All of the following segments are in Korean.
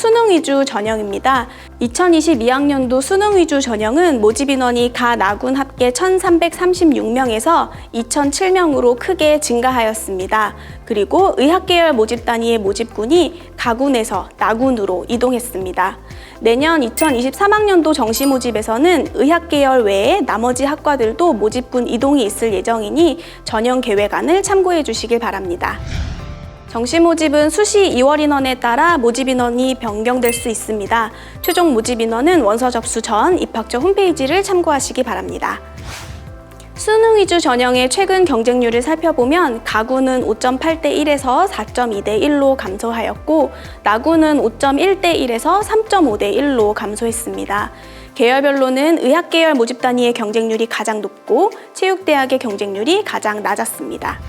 수능 위주 전형입니다. 2022학년도 수능 위주 전형은 모집 인원이 가 나군 합계 1,336명에서 2,007명으로 크게 증가하였습니다. 그리고 의학 계열 모집 단위의 모집군이 가군에서 나군으로 이동했습니다. 내년 2023학년도 정시 모집에서는 의학 계열 외에 나머지 학과들도 모집군 이동이 있을 예정이니 전형 계획안을 참고해 주시길 바랍니다. 정시 모집은 수시 2월 인원에 따라 모집 인원이 변경될 수 있습니다. 최종 모집 인원은 원서 접수 전 입학처 홈페이지를 참고하시기 바랍니다. 수능 위주 전형의 최근 경쟁률을 살펴보면 가구는 5.8대 1에서 4.2대 1로 감소하였고 나구는 5.1대 1에서 3.5대 1로 감소했습니다. 계열별로는 의학계열 모집 단위의 경쟁률이 가장 높고 체육대학의 경쟁률이 가장 낮았습니다.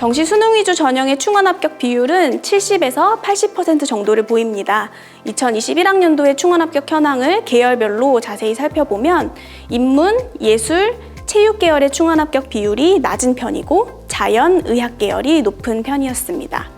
정시 수능 위주 전형의 충원 합격 비율은 70에서 80% 정도를 보입니다. 2021학년도의 충원 합격 현황을 계열별로 자세히 살펴보면 인문, 예술, 체육 계열의 충원 합격 비율이 낮은 편이고 자연, 의학 계열이 높은 편이었습니다.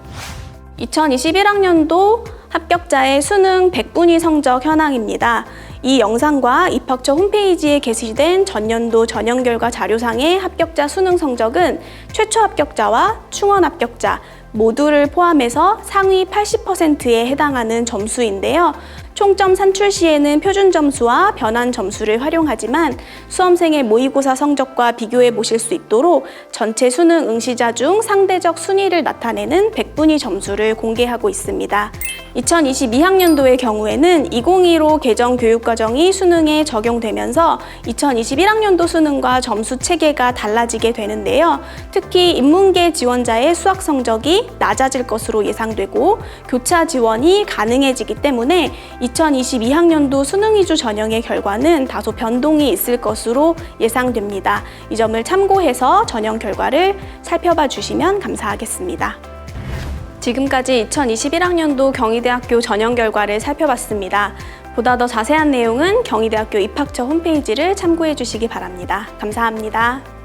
2021학년도 합격자의 수능 100분위 성적 현황입니다. 이 영상과 입학처 홈페이지에 게시된 전년도 전형 결과 자료상의 합격자 수능 성적은 최초 합격자와 충원 합격자 모두를 포함해서 상위 80%에 해당하는 점수인데요. 총점 산출 시에는 표준 점수와 변환 점수를 활용하지만 수험생의 모의고사 성적과 비교해 보실 수 있도록 전체 수능 응시자 중 상대적 순위를 나타내는 100분위 점수를 공개하고 있습니다. 2022학년도의 경우에는 2015 개정 교육과정이 수능에 적용되면서 2021학년도 수능과 점수 체계가 달라지게 되는데요. 특히 인문계 지원자의 수학 성적이 낮아질 것으로 예상되고 교차 지원이 가능해지기 때문에 2022학년도 수능 위주 전형의 결과는 다소 변동이 있을 것으로 예상됩니다. 이 점을 참고해서 전형 결과를 살펴봐 주시면 감사하겠습니다. 지금까지 2021학년도 경희대학교 전형 결과를 살펴봤습니다. 보다 더 자세한 내용은 경희대학교 입학처 홈페이지를 참고해 주시기 바랍니다. 감사합니다.